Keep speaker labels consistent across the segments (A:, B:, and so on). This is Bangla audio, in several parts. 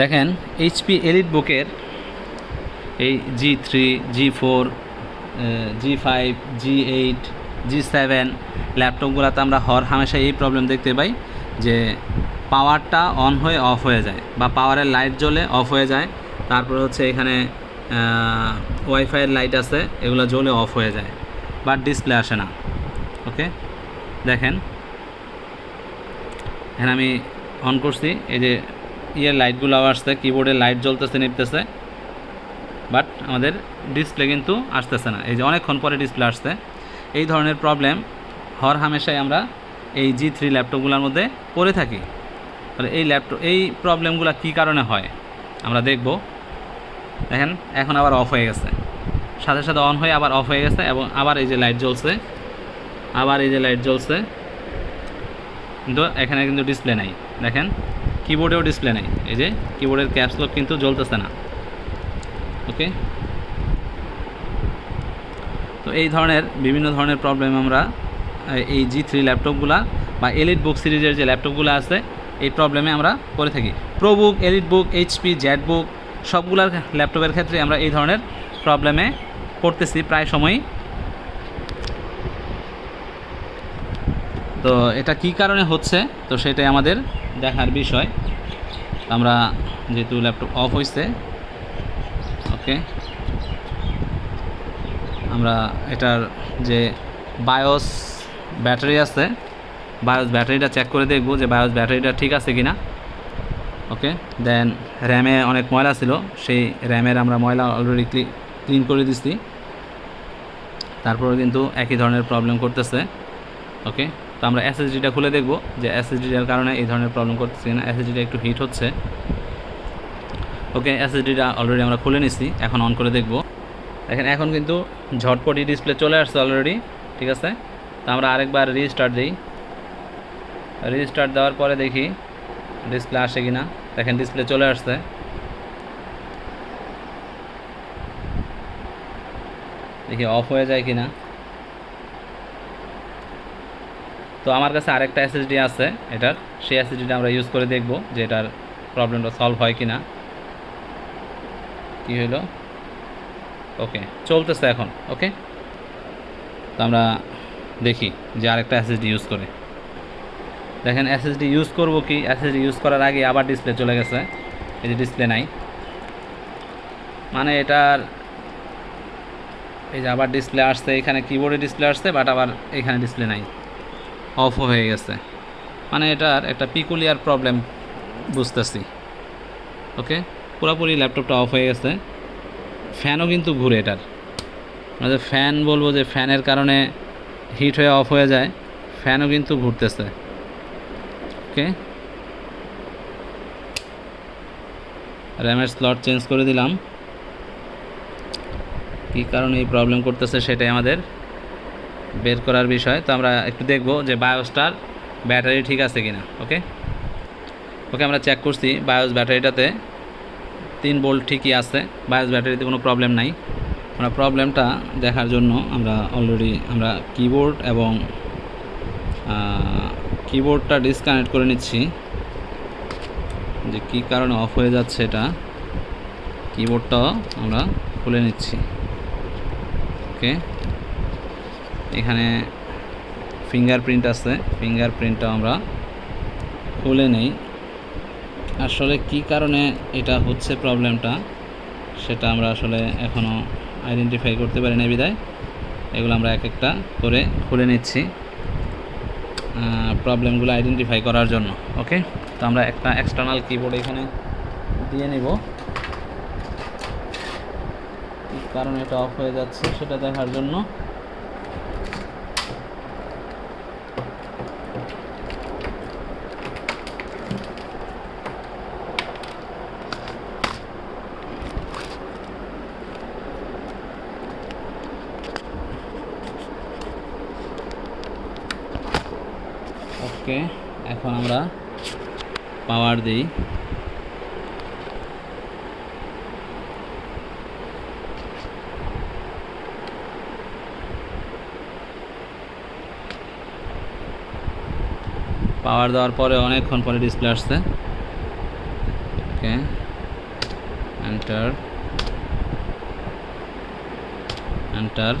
A: দেখেন এইচপি এলিট বুকের এই G three G four G five G eight G seven ল্যাপটপগুলোতে আমরা হর হামেশা এই প্রবলেম দেখতে পাই যে পাওয়ারটা অন হয়ে অফ হয়ে যায় বা পাওয়ারের লাইট জ্বলে অফ হয়ে যায়। তারপরে হচ্ছে এখানে ওয়াইফাইয়ের লাইট আছে, এগুলো জ্বলে অফ হয়ে যায় বা ডিসপ্লে আসে না। ওকে দেখেন। এখানে আমি অন করছি, এই যে ইয়ের লাইটগুলো আসছে কিবোর্ডের লাইট জ্বলতেছে নিপতেছে বাট আমাদের ডিসপ্লে কিন্তু আসতেছে না। এই যে অনেকক্ষণ পরে ডিসপ্লে আসছে। এই ধরনের প্রবলেম হর হামেশাই আমরা এই জি থ্রি ল্যাপটপগুলোর মধ্যে পড়ে থাকি। তাহলে এই ল্যাপটপ এই প্রবলেমগুলো কী কারণে হয়? আমরা দেখব। দেখেন, এখন আবার অফ হয়ে গেছে। সাথে সাথে অন হয়ে আবার অফ হয়ে গেছে এবং আবার এই যে লাইট জ্বলছে। আবার এই যে লাইট জ্বলছে। কিন্তু এখানে কিন্তু ডিসপ্লে নাই। দেখেন কিবোর্ডেও ডিসপ্লে নেই। এই যে কিবোর্ডের ক্যাপস লক কিন্তু জ্বলতেছে না। ওকে তো এই ধরনের বিভিন্ন ধরনের প্রবলেম আমরা এই জি থ্রি ল্যাপটপগুলা বা এলিট বুক সিরিজের যে ল্যাপটপগুলো আছে, এই প্রবলেমে আমরা করে থাকি। Pro book elite book HP Z book সবগুলার ল্যাপটপের ক্ষেত্রে আমরা এই ধরনের প্রবলেমে পড়তেছি প্রায় সময়ই। তো এটা কি কারণে হচ্ছে? তো সেটাই আমাদের দেখার বিষয়। আমরা যেহেতু ল্যাপটপ অফ হয়েছে ওকে। আমরা এটার যে বায়োস ব্যাটারি আছে, বায়োস ব্যাটারিটা চেক করে দেখব যে বায়োস ব্যাটারিটা ঠিক আছে কি না ওকে দেন র্যামে অনেক ময়লা ছিল, সেই র্যামের আমরা ময়লা অলরেডি ক্লিন করে দিচ্ছি তারপরে কিন্তু একই ধরনের প্রবলেম করতেছে, ওকে। তো আমরা এসএসডিটা খুলে দেখব যে এসএসডিটার কারণে এই ধরনের প্রবলেম করতেছে না এসএসডিটা একটু হিট হচ্ছে। ওকে এসএসডিটা অলরেডি আমরা খুলে নিছি। এখন অন করে দেখব। দেখেন, এখন কিন্তু ঝটপটি ডিসপ্লে চলে আসছে অলরেডি ঠিক আছে? তো আমরা আরেকবার রিস্টার্ট দিই। রিস্টার্ট দেওয়ার পরে দেখি ডিসপ্লে আসে কি না দেখেন ডিসপ্লে চলে আসছে। দেখি অফ হয়ে যায় কি না তো আমার কাছে আরেকটা এসএসডি আছে এটার। সেই এসএসডিটা আমরা ইউজ করে দেখব যে এটার প্রবলেমটা সলভ হয় কি না কী হলো ওকে চলতেছে এখন ওকে তো আমরা দেখি যে আরেকটা এসএসডি ইউজ করে। দেখেন এসএসডি ইউজ করব কি? এসএসডি ইউজ করার আগে আবার ডিসপ্লে চলে গেছে। এই যে ডিসপ্লে নাই। মানে এটার এই যে আবার ডিসপ্লে আসছে, এখানে কিবোর্ডে ডিসপ্লে আসছে বাট আবার এখানে ডিসপ্লে নাই। অফ হয়ে গেছে। মানে এটার একটা পিকুলিয়ার প্রবলেম বুঝতেছি। ওকে পুরোপুরি ল্যাপটপটা অফ হয়ে গেছে। ফ্যানও কিন্তু ঘুরে এটার। মানে ফ্যান বলব যে ফ্যানের কারণে হিট হয়ে অফ হয়ে যায় ফ্যানও কিন্তু ঘুরতেছে। ওকে র্যামের স্লট চেঞ্জ করে দিলাম। কী কারণে এই প্রবলেম করতেছে সেটাই আমাদের বের করার বিষয়। তো আমরা একটু দেখব যে বায়োস্টার ব্যাটারি ঠিক আছে কিনা, ওকে? ওকে, আমরা চেক করছি বায়োস ব্যাটারিটাতে। তিন বোল্ট ঠিকই আছে, বায়োস ব্যাটারিতে কোনো প্রবলেম নাই। আমরা প্রবলেমটা দেখার জন্য আমরা অলরেডি আমরা কিবোর্ড এবং কিবোর্ডটা ডিসকানেক্ট করে নিচ্ছি। যে কী কারণে অফ হয়ে যাচ্ছে এটা কিবোর্ডটাও আমরা খুলে নিচ্ছি। ওকে? এখানে ফিঙ্গারপ্রিন্ট আছে। ফিঙ্গারপ্রিন্টটা আমরা খুলে নেই। আসলে কি কারণে এটা হচ্ছে প্রবলেমটা সেটা আমরা আসলে এখনও আইডেন্টিফাই করতে পারি না বিদায়। এগুলো আমরা এক একটা করে খুলে নিচ্ছি প্রবলেমগুলো আইডেন্টিফাই করার জন্য ওকে তো আমরা একটা এক্সটার্নাল কিবোর্ড এখানে দিয়ে নেব। কারণ এটা অফ হয়ে যাচ্ছে সেটা দেখার জন্য? ওকে, এখন আমরা পাওয়ার দিই। পাওয়ার দেওয়ার পরে অনেকক্ষণ পরে ডিসপ্লে আসছে। ওকে এন্টার এন্টার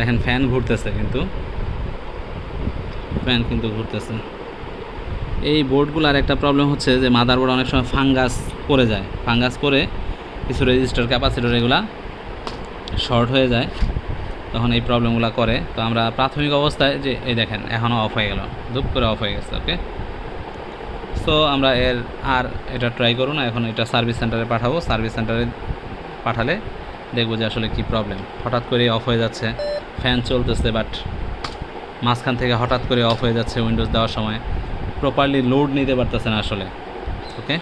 A: দেখেন ফ্যান ঘুরতেছে কিন্তু। ফ্যান কিন্তু ঘুরতেছে। এই বোর্ডগুলোর একটা প্রবলেম হচ্ছে যে মাদারবোর্ড অনেক সময় ফাঙ্গাস পড়ে যায়। ফাঙ্গাস পরে কিছু রেজিস্টার ক্যাপাসিটর এগুলা শর্ট হয়ে যায়, তখন এই প্রবলেমগুলো করে। তো আমরা প্রাথমিক অবস্থায় যে, এই দেখেন এখনও অফ হয়ে গেল। দুপ করে অফ হয়ে গেছে ওকে সো আমরা এর আর এটা ট্রাই করুন এখন এটা সার্ভিস সেন্টারে পাঠাবো। সার্ভিস সেন্টারে পাঠালে দেখব যে আসলে কি প্রবলেম হঠাৎ করে অফ হয়ে যাচ্ছে। ফ্যান চলতেছে বাট মাঝখান থেকে হঠাৎ করে অফ হয়ে যাচ্ছে উইন্ডোজ দেওয়ার সময়। প্রপারলি লোড নিতে পারতেছে না আসলে ওকে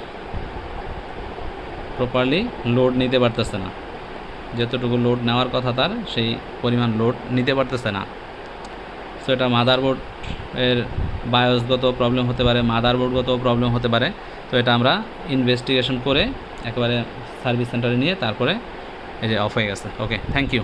A: প্রপারলি লোড নিতে পারতেছে না। যতটুকু লোড নেওয়ার কথা তার, সেই পরিমাণ লোড নিতে পারতেছে না। সো এটা মাদারবোর্ড এর বায়োসগত প্রবলেম হতে পারে মাদারবোর্ডগত প্রবলেম হতে পারে। তো এটা আমরা ইনভেস্টিগেশন করে একেবারে সার্ভিস সেন্টারে নিয়ে তারপরে এই যে অফ হয়ে গেছে ওকে থ্যাংক ইউ